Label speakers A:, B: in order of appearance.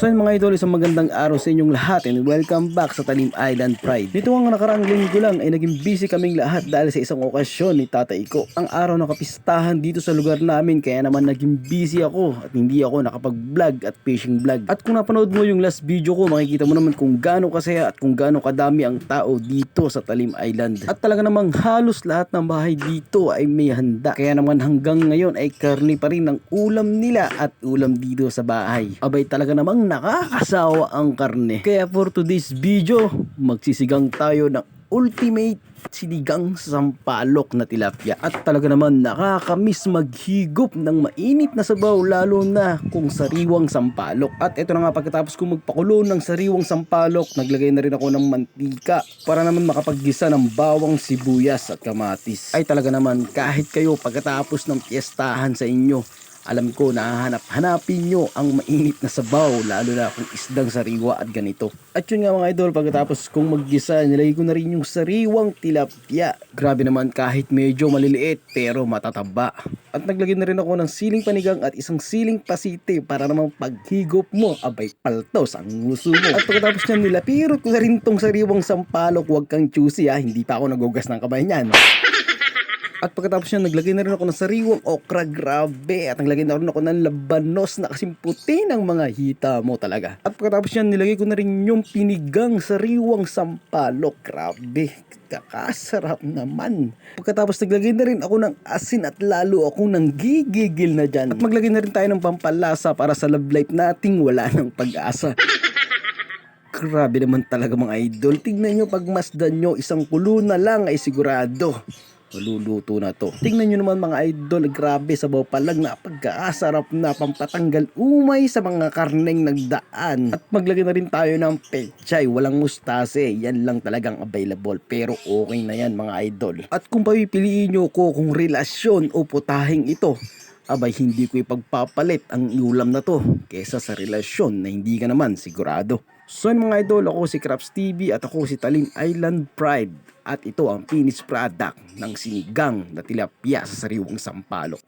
A: So mga idol, isang magandang araw sa inyong lahat and welcome back sa Talim Island Pride. Nito ang nakaraang linggo lang ay naging busy kaming lahat dahil sa isang okasyon ni tatay ko. Ang araw ng kapistahan dito sa lugar namin kaya naman naging busy ako at hindi ako nakapag-vlog at fishing vlog. At kung napanood mo yung last video ko, makikita mo naman kung gaano kasaya at kung gaano kadami ang tao dito sa Talim Island. At talaga namang halos lahat ng bahay dito ay may handa. Kaya naman hanggang ngayon ay karni pa rin ang ulam nila at ulam dito sa bahay. Abay talaga namang nakakasawa ang karne. Kaya for today's video, magsisigang tayo ng ultimate sinigang sampalok na tilapia. At talaga naman nakakamiss maghigop ng mainit na sabaw lalo na kung sariwang sampalok. At ito na nga pagkatapos ko magpakulo ng sariwang sampalok, naglagay na rin ako ng mantika para naman makapaggisa ng bawang sibuyas at kamatis. Ay talaga naman kahit kayo pagkatapos ng piyestahan sa inyo, alam ko nahanap-hanapin nyo ang mainit na sabaw lalo na kung isdang sariwa at ganito. At yun nga mga idol, pagkatapos kong maggisa, nilagay ko na rin yung sariwang tilapia. Grabe naman kahit medyo maliliit pero matataba. At naglagay na rin ako ng siling panigang at isang siling pasite para namang paghigop mo, abay paltos ang nguso mo. At pagkatapos niyan nilapirot ko na rin tong sariwang sampalok, huwag kang choosy ha, hindi pa ako nagugas ng kamay niyan. At pagkatapos niya, naglagay na rin ako ng sariwang okra, grabe. At naglagay na rin ako ng labanos na kasing puti ng mga hita mo talaga. At pagkatapos niya, nilagay ko na rin yung pinigang sariwang sampalok, grabe. Kakasarap naman. Pagkatapos naglagay na rin ako ng asin at lalo akong nang gigigil na dyan. At maglagay na rin tayo ng pampalasa para sa love life nating wala ng pag-asa. Grabe naman talaga mga idol. Tignan nyo pagmasdan nyo, isang kulo na lang ay sigurado. Maluluto na to. Tingnan nyo naman mga idol, grabe sabaw palag na pagkaasarap na pampatanggal umay sa mga karneng nagdaan. At maglagay na rin tayo ng pechay, walang mustase. Yan lang talagang available. Pero okay na yan mga idol. At kung papipiliin nyo ko kung relasyon o putahing ito, abay hindi ko ipagpapalit ang ulam na to kesa sa relasyon na hindi ka naman sigurado. So yun mga idol, ako si Craps TV at ako si Talim Island Pride at ito ang finished product ng sinigang na tilapia sa sariwang sampalok.